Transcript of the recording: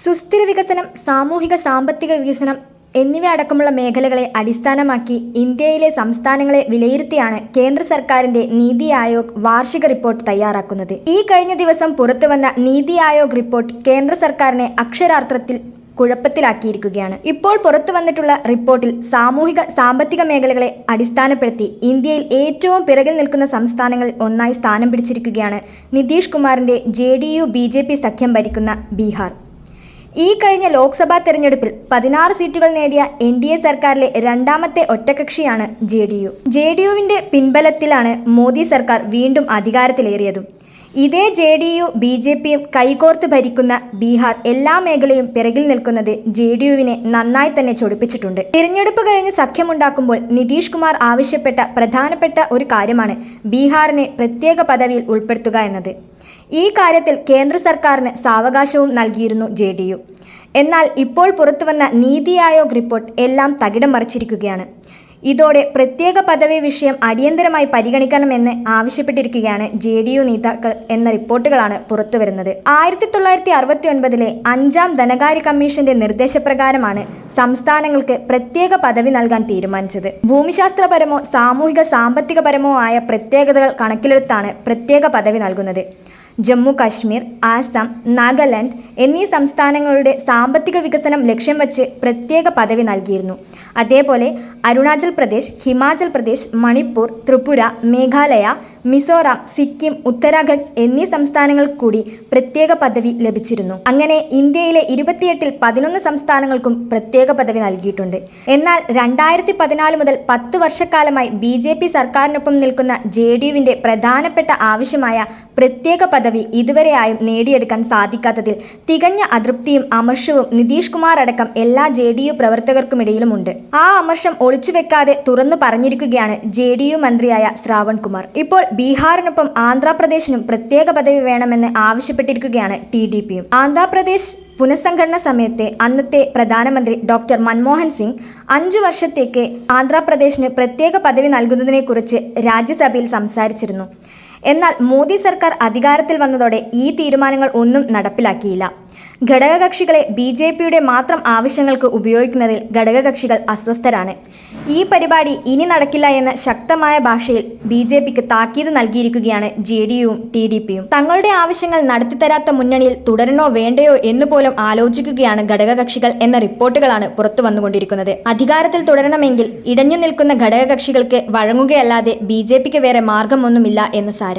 സുസ്ഥിര വികസനം സാമൂഹിക സാമ്പത്തിക വികസനം എന്നിവ അടക്കമുള്ള മേഖലകളെ അടിസ്ഥാനമാക്കി ഇന്ത്യയിലെ സംസ്ഥാനങ്ങളെ വിലയിരുത്തിയാണ് കേന്ദ്ര സർക്കാരിന്റെ നീതി ആയോഗ് വാർഷിക റിപ്പോർട്ട് തയ്യാറാക്കുന്നത്. ഈ കഴിഞ്ഞ ദിവസം പുറത്തുവന്ന നീതി ആയോഗ് റിപ്പോർട്ട് കേന്ദ്ര സർക്കാരിനെ അക്ഷരാർത്ഥത്തിൽ കുഴപ്പത്തിലാക്കിയിരിക്കുകയാണ്. ഇപ്പോൾ പുറത്തു വന്നിട്ടുള്ള റിപ്പോർട്ടിൽ സാമൂഹിക സാമ്പത്തിക മേഖലകളെ അടിസ്ഥാനപ്പെടുത്തി ഇന്ത്യയിൽ ഏറ്റവും പിറകിൽ നിൽക്കുന്ന സംസ്ഥാനങ്ങളിൽ ഒന്നായി സ്ഥാനം പിടിച്ചിരിക്കുകയാണ് നിതീഷ് കുമാറിന്റെ J D U B J P സഖ്യം ഭരിക്കുന്ന ബീഹാർ. ഈ കഴിഞ്ഞ ലോക്സഭാ തെരഞ്ഞെടുപ്പിൽ പതിനാറ് സീറ്റുകൾ നേടിയ എൻ ഡി എ സർക്കാരിലെ രണ്ടാമത്തെ ഒറ്റകക്ഷിയാണ് J D U. J D യുവിന്റെ പിൻബലത്തിലാണ് മോദി സർക്കാർ വീണ്ടും അധികാരത്തിലേറിയതും. ഇതേ J D U B J പിയും കൈകോർത്ത് ഭരിക്കുന്ന ബീഹാർ എല്ലാ മേഖലയും പിറകിൽ നിൽക്കുന്നത് ജെ ഡി യുവിനെ നന്നായി തന്നെ ചൊടിപ്പിച്ചിട്ടുണ്ട്. തിരഞ്ഞെടുപ്പ് കഴിഞ്ഞ് സഖ്യമുണ്ടാക്കുമ്പോൾ നിതീഷ് കുമാർ ആവശ്യപ്പെട്ട പ്രധാനപ്പെട്ട ഒരു കാര്യമാണ് ബീഹാറിനെ പ്രത്യേക പദവിയിൽ ഉൾപ്പെടുത്തുക എന്നത്. ഈ കാര്യത്തിൽ കേന്ദ്ര സർക്കാരിന് സാവകാശവും നൽകിയിരുന്നു ജെ ഡി യു. എന്നാൽ ഇപ്പോൾ പുറത്തുവന്ന നീതി ആയോഗ് റിപ്പോർട്ട് എല്ലാം തകിടം മറിച്ചിരിക്കുകയാണ്. ഇതോടെ പ്രത്യേക പദവി വിഷയം അടിയന്തരമായി പരിഗണിക്കണമെന്ന് ആവശ്യപ്പെട്ടിരിക്കുകയാണ് ജെ ഡി യു നേതാക്കൾ എന്ന റിപ്പോർട്ടുകളാണ് പുറത്തുവരുന്നത്. ആയിരത്തി തൊള്ളായിരത്തി അറുപത്തി ഒൻപതിലെ അഞ്ചാം ധനകാര്യ കമ്മീഷന്റെ നിർദ്ദേശപ്രകാരമാണ് സംസ്ഥാനങ്ങൾക്ക് പ്രത്യേക പദവി നൽകാൻ തീരുമാനിച്ചത്. ഭൂമിശാസ്ത്രപരമോ സാമൂഹിക സാമ്പത്തികപരമോ ആയ പ്രത്യേകതകൾ കണക്കിലെടുത്താണ് പ്രത്യേക പദവി നൽകുന്നത്. ജമ്മു കാശ്മീർ ആസാം നാഗാലാൻഡ് എന്നീ സംസ്ഥാനങ്ങളുടെ സാമ്പത്തിക വികസനം ലക്ഷ്യം വച്ച് പ്രത്യേക പദവി നൽകിയിരുന്നു. അതേപോലെ അരുണാചൽ പ്രദേശ് ഹിമാചൽ പ്രദേശ് മണിപ്പൂർ ത്രിപുര മേഘാലയ മിസോറാം സിക്കിം ഉത്തരാഖണ്ഡ് എന്നീ സംസ്ഥാനങ്ങൾക്ക് കൂടി പ്രത്യേക പദവി ലഭിച്ചിരുന്നു. അങ്ങനെ ഇന്ത്യയിലെ ഇരുപത്തിയെട്ടിൽ പതിനൊന്ന് സംസ്ഥാനങ്ങൾക്കും പ്രത്യേക പദവി നൽകിയിട്ടുണ്ട്. എന്നാൽ രണ്ടായിരത്തി പതിനാല് മുതൽ പത്ത് വർഷക്കാലമായി ബി ജെ പി സർക്കാരിനൊപ്പം നിൽക്കുന്ന ജെ ഡി യുവിന്റെ പ്രധാനപ്പെട്ട ആവശ്യമായ പ്രത്യേക പദവി ഇതുവരെയായും നേടിയെടുക്കാൻ സാധിക്കാത്തതിൽ തികഞ്ഞ അതൃപ്തിയും അമർഷവും നിതീഷ് കുമാർ അടക്കം എല്ലാ ജെ ഡി യു പ്രവർത്തകർക്കുമിടയിലുമുണ്ട്. ആ അമർഷം ഒളിച്ചുവെക്കാതെ തുറന്നു പറഞ്ഞിരിക്കുകയാണ് ജെ ഡി യു മന്ത്രിയായ ശ്രാവൺ കുമാർ. ഇപ്പോൾ ബീഹാറിനൊപ്പം ആന്ധ്രാപ്രദേശിനും പ്രത്യേക പദവി വേണമെന്ന് ആവശ്യപ്പെട്ടിരിക്കുകയാണ് ടി ഡി പിയും. ആന്ധ്രാപ്രദേശ് പുനഃസംഘടന സമയത്തെ അന്നത്തെ പ്രധാനമന്ത്രി ഡോക്ടർ മൻമോഹൻ സിംഗ് അഞ്ചു വർഷത്തേക്ക് ആന്ധ്രാപ്രദേശിന് പ്രത്യേക പദവി നൽകുന്നതിനെക്കുറിച്ച് രാജ്യസഭയിൽ സംസാരിച്ചിരുന്നു. എന്നാൽ മോദി സർക്കാർ അധികാരത്തിൽ വന്നതോടെ ഈ തീരുമാനങ്ങൾ ഒന്നും നടപ്പിലാക്കിയില്ല. ഘടകകക്ഷികളെ ബി ജെ പിയുടെ മാത്രം ആവശ്യങ്ങൾക്ക് ഉപയോഗിക്കുന്നതിൽ ഘടകകക്ഷികൾ അസ്വസ്ഥരാണ്. ഈ പരിപാടി ഇനി നടക്കില്ല എന്ന ശക്തമായ ഭാഷയിൽ ബി ജെ പിക്ക് താക്കീത് നൽകിയിരിക്കുകയാണ് ജെ ഡി യുവും ടി ഡി പിയും. തങ്ങളുടെ ആവശ്യങ്ങൾ നടത്തിത്തരാത്ത മുന്നണിയിൽ തുടരണോ വേണ്ടയോ എന്ന് പോലും ആലോചിക്കുകയാണ് ഘടകകക്ഷികൾ എന്ന റിപ്പോർട്ടുകളാണ് പുറത്തു വന്നുകൊണ്ടിരിക്കുന്നത്. അധികാരത്തിൽ തുടരണമെങ്കിൽ ഇടഞ്ഞു നിൽക്കുന്ന ഘടകകക്ഷികൾക്ക് വഴങ്ങുകയല്ലാതെ ബി ജെ പിക്ക് വേറെ മാർഗമൊന്നുമില്ല എന്ന് സാരം.